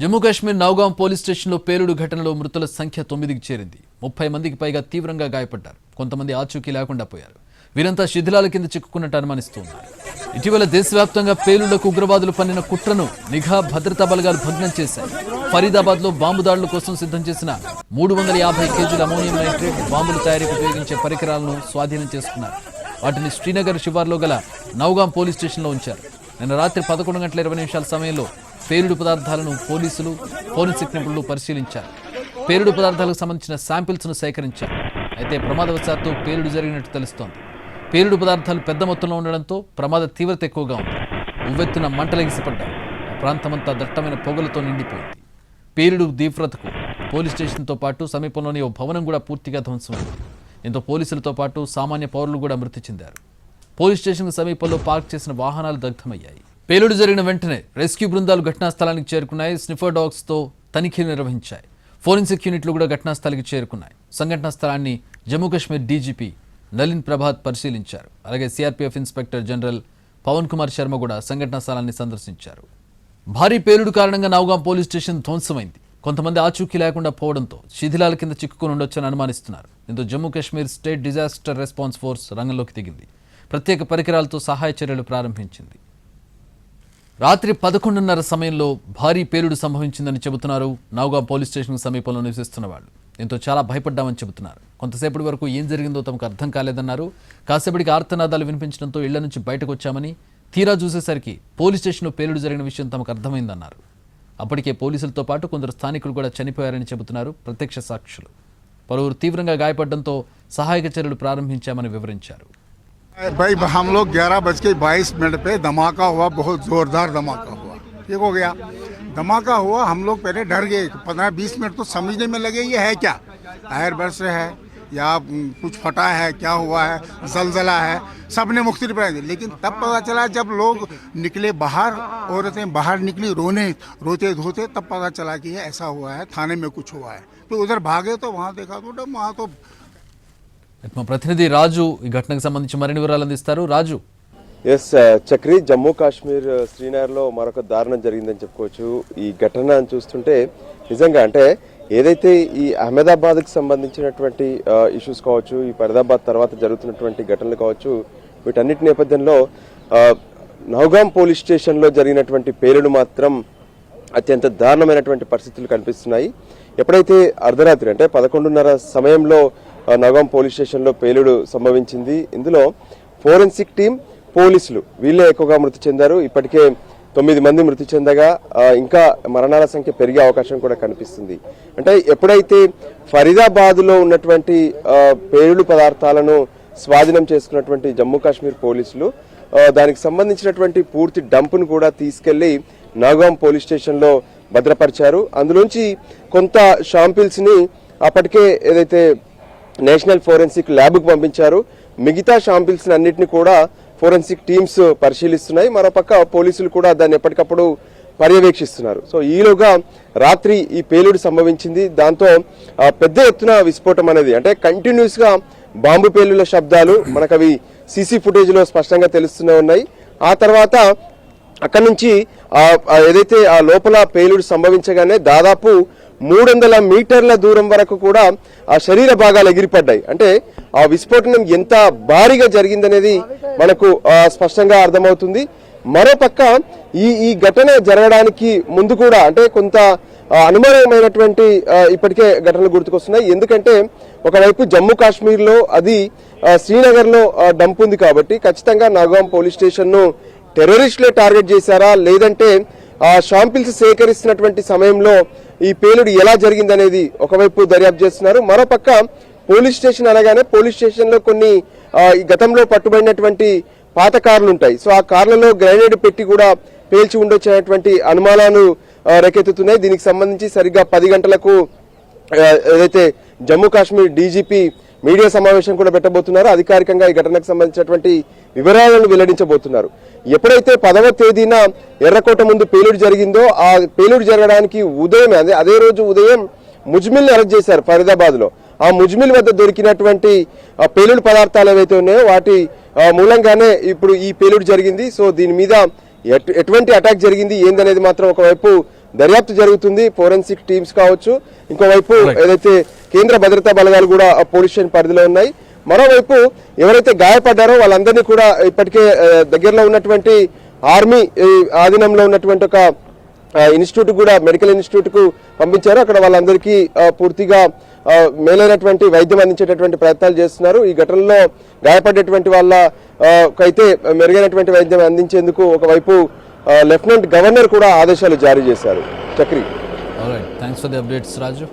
Jammu Kashmir Nowgam police స్టేషన్లో పేలుడు ఘటనలో మృతుల సంఖ్య తొమ్మిదికి చేరింది. ముప్పై మందికి పైగా తీవ్రంగా గాయపడ్డారు. కొంతమంది ఆచూకీ లేకుండా పోయారు. వీరంతా శిథిలాల కింద చిక్కుకున్నట్టు అనుమానిస్తున్నారు. ఇటీవల దేశవ్యాప్తంగా పేలుళ్ళకు ఉగ్రవాదులు పన్నిన కుట్రను నిఘా భద్రతా బలగాలు భగ్నం చేశాయి. ఫరీదాబాద్లో బాంబు దాడుల కోసం సిద్ధం చేసిన మూడు వందల యాభై కేజీల అమోనియం నైట్రేట్ బాంబుల తయారీకి ఉపయోగించే పరికరాలను స్వాధీనం చేసుకున్నారు. వాటిని శ్రీనగర్ శివార్లో గల నౌగాం పోలీస్ స్టేషన్లో ఉంచారు. నిన్న రాత్రి పదకొండు గంటల ఇరవై నిమిషాల సమయంలో పేలుడు పదార్థాలను పోలీసులు ఫోరెన్సిక్ నిపుణులు పరిశీలించారు. పేలుడు పదార్థాలకు సంబంధించిన శాంపిల్స్ను సేకరించారు. అయితే ప్రమాదవశాత్తు పేలుడు జరిగినట్టు తెలుస్తోంది. పేలుడు పదార్థాలు పెద్ద మొత్తంలో ఉండడంతో ప్రమాద తీవ్రత ఎక్కువగా ఉంది. ఉవ్వెత్తున మంటలగిసిపడ్డాయి ఆ ప్రాంతమంతా దట్టమైన పొగలతో నిండిపోయింది. పేలుడు తీవ్రతకు పోలీస్ స్టేషన్తో పాటు సమీపంలోని ఓ భవనం కూడా పూర్తిగా ధ్వంసమైంది. దీంతో పోలీసులతో పాటు సామాన్య పౌరులు కూడా మృతి చెందారు. పోలీస్ స్టేషన్ సమీపంలో పార్క్ చేసిన వాహనాలు దగ్ధమయ్యాయి. పేలుడు జరిగిన వెంటనే రెస్క్యూ బృందాలు ఘటనా స్థలానికి చేరుకున్నాయి. స్నిఫర్ డాగ్స్తో తనిఖీలు నిర్వహించాయి. ఫోరెన్సిక్ యూనిట్లు కూడా ఘటనా స్థలికి చేరుకున్నాయి. సంఘటనా స్థలాన్ని జమ్మూ కాశ్మీర్ డీజీపీ నలిన్ ప్రభాత్ పరిశీలించారు. అలాగే CRPF inspector general Pawan Kumar Sharma కూడా సంఘటనా స్థలాన్ని సందర్శించారు. భారీ పేలుడు కారణంగా నౌగాం పోలీస్ స్టేషన్ ధ్వంసమైంది. కొంతమంది ఆచూకీ లేకుండా పోవడంతో శిథిలాల కింద చిక్కుకుని ఉండొచ్చని అనుమానిస్తున్నారు. దీంతో Jammu Kashmir state disaster response force రంగంలోకి దిగింది. ప్రత్యేక పరికరాలతో సహాయ చర్యలు ప్రారంభించింది. రాత్రి పదకొండున్నర సమయంలో భారీ పేలుడు సంభవించిందని చెబుతున్నారు నౌగాం పోలీస్ స్టేషన్ సమీపంలో నివసిస్తున్న వాళ్ళు. దీంతో చాలా భయపడ్డామని చెబుతున్నారు. కొంతసేపటి వరకు ఏం జరిగిందో తమకు అర్థం కాలేదన్నారు. కాసేపటికి ఆర్తనాదాలు వినిపించడంతో ఇళ్ళ నుంచి బయటకు వచ్చామని తీరా చూసేసరికి పోలీస్ స్టేషన్లో పేలుడు జరిగిన విషయం తమకు అర్థమైందన్నారు. అప్పటికే పోలీసులతో పాటు కొందరు స్థానికులు కూడా చనిపోయారని చెబుతున్నారు ప్రత్యక్ష సాక్షులు. పలువురు తీవ్రంగా గాయపడడంతో సహాయక చర్యలు ప్రారంభించామని వివరించారు. भाई, हम लोग ग्यारह बज के बाईस मिनट पे धमाका हुआ, बहुत जोरदार धमाका हुआ। ठीक हो गया। धमाका हुआ, हम लोग पहले डर गए। पंद्रह बीस मिनट तो समझने में लगे, ये है क्या? एयर बर्स है, या कुछ फटा है, क्या हुआ है, जलजला है सबने मुख्तलिफ़ बनाए थे लेकिन तब पता चला, जब लोग निकले बाहर, औरतें बाहर निकली, रोने, रोते धोते, तब पता चला कि ऐसा हुआ है, थाने में कुछ हुआ है। तो उधर भागे तो वहाँ देखा तो वहाँ तो మా ప్రతినిధి రాజు ఈ ఘటనకు సంబంధించి మరిన్ని వివరాలు అందిస్తారు. Raju. Yes uh, Chakri Jammu Kashmir uh, శ్రీనగర్లో మరొక దారుణం జరిగిందని చెప్పుకోవచ్చు. ఈ ఘటన చూస్తుంటే నిజంగా అంటే ఏదైతే ఈ అహ్మదాబాద్కి సంబంధించినటువంటి uh, ఇష్యూస్ కావచ్చు ఈ ఫరీదాబాద్ తర్వాత జరుగుతున్నటువంటి ఘటనలు కావచ్చు వీటన్నిటి నేపథ్యంలో నౌగాం పోలీస్ స్టేషన్లో జరిగినటువంటి పేలుడు మాత్రం అత్యంత దారుణమైనటువంటి పరిస్థితులు కనిపిస్తున్నాయి. ఎప్పుడైతే అర్ధరాత్రి అంటే పదకొండున్నర సమయంలో నగం పోలీస్ స్టేషన్లో పేలుడు సంభవించింది. ఇందులో ఫోరెన్సిక్ టీం పోలీసులు వీళ్ళే ఎక్కువగా మృతి చెందారు. ఇప్పటికే తొమ్మిది మంది మృతి చెందగా ఇంకా మరణాల సంఖ్య పెరిగే అవకాశం కూడా కనిపిస్తుంది. అంటే ఎప్పుడైతే ఫరీదాబాద్లో ఉన్నటువంటి పేలుడు పదార్థాలను స్వాధీనం చేసుకున్నటువంటి జమ్మూ కాశ్మీర్ పోలీసులు దానికి సంబంధించినటువంటి పూర్తి డంపును కూడా తీసుకెళ్ళి నాగాం పోలీస్ స్టేషన్లో భద్రపరిచారు. అందులోంచి కొంత షాంపిల్స్ని అప్పటికే ఏదైతే నేషనల్ ఫోరెన్సిక్ ల్యాబ్కు పంపించారు. మిగతా షాంపిల్స్ అన్నింటినీ కూడా ఫోరెన్సిక్ టీమ్స్ పరిశీలిస్తున్నాయి. మరోపక్క పోలీసులు కూడా దాన్ని ఎప్పటికప్పుడు పర్యవేక్షిస్తున్నారు. సో ఈలోగా రాత్రి ఈ పేలుడు సంభవించింది. దాంతో ఆ, పెద్ద ఎత్తున విస్ఫోటం అనేది అంటే కంటిన్యూస్గా బాంబు పేలుల శబ్దాలు మనకు అవి సీసీ ఫుటేజ్లో స్పష్టంగా తెలుస్తూనే ఉన్నాయి. ఆ తర్వాత అక్కడ నుంచి ఏదైతే ఆ లోపల పేలుడు సంభవించగానే దాదాపు మూడు వందల మీటర్ల దూరం వరకు కూడా ఆ శరీర భాగాలు ఎగిరిపడ్డాయి. అంటే ఆ విస్ఫోటనం ఎంత భారీగా జరిగిందనేది మనకు స్పష్టంగా అర్థమవుతుంది. మరోపక్క ఈ ఈ ఘటన జరగడానికి ముందు కూడా అంటే కొంత అనుమానమైనటువంటి ఇప్పటికే ఘటనలు గుర్తుకొస్తున్నాయి. ఎందుకంటే ఒకవైపు జమ్మూ కాశ్మీర్లో అది శ్రీనగర్లో డంప్ ఉంది కాబట్టి ఖచ్చితంగా నాగాం పోలీస్ స్టేషన్ను టెర్రరిస్టులే టార్గెట్ చేశారా? లేదంటే ఆ షాంపిల్స్ సేకరిస్తున్నటువంటి సమయంలో ఈ పేలుడు ఎలా జరిగిందనేది ఒకవైపు దర్యాప్తు చేస్తున్నారు. మరోపక్క పోలీస్ స్టేషన్ అనగానే పోలీస్ స్టేషన్లో కొన్ని ఈ గతంలో పట్టుబడినటువంటి పాత కార్లు ఉంటాయి. సో ఆ కార్లలో గ్రైనేడ్ పెట్టి కూడా పేల్చి ఉండొచ్చినటువంటి అనుమానాలు రేకెత్తుతున్నాయి. దీనికి సంబంధించి సరిగ్గా పది గంటలకు ఏదైతే జమ్మూ కాశ్మీర్ డీజీపీ మీడియా సమావేశం కూడా పెట్టబోతున్నారు. అధికారికంగా ఈ ఘటనకు సంబంధించినటువంటి వివరాలను వెల్లడించబోతున్నారు. ఎప్పుడైతే పదవ తేదీన ఎర్రకోట ముందు పేలుడు జరిగిందో ఆ పేలుడు జరగడానికి ఉదయం అదే అదే రోజు ఉదయం ముజ్మిల్ అరెస్ట్ చేశారు ఫరీదాబాద్లో ఆ ముజ్మిల్ వద్ద దొరికినటువంటి ఆ పేలుడు పదార్థాలు ఏవైతే ఉన్నాయో వాటి మూలంగానే ఇప్పుడు ఈ పేలుడు జరిగింది. సో దీని మీద ఎట్- ఎటువంటి అటాక్ జరిగింది ఏందనేది మాత్రం ఒకవైపు దర్యాప్తు జరుగుతుంది. ఫోరెన్సిక్ టీమ్స్ కావచ్చు ఇంకోవైపు. ఏదైతే కేంద్ర భద్రతా బలగాలు కూడా పోలీస్ స్టేషన్ పరిధిలో ఉన్నాయి. మరోవైపు ఎవరైతే గాయపడ్డారో వాళ్ళందరినీ కూడా ఇప్పటికే దగ్గరలో ఉన్నటువంటి ఆర్మీ ఆధీనంలో ఉన్నటువంటి ఒక ఇన్స్టిట్యూట్ కూడా మెడికల్ ఇన్స్టిట్యూట్కు పంపించారు. అక్కడ వాళ్ళందరికీ పూర్తిగా మేలైనటువంటి వైద్యం అందించేటటువంటి ప్రయత్నాలు చేస్తున్నారు. ఈ ఘటనలో గాయపడేటువంటి వాళ్ళకైతే మెరుగైనటువంటి వైద్యం అందించేందుకు ఒకవైపు లెఫ్టినెంట్ గవర్నర్ కూడా ఆదేశాలు జారీ చేశారు. Chakri. Thanks for the updates Raju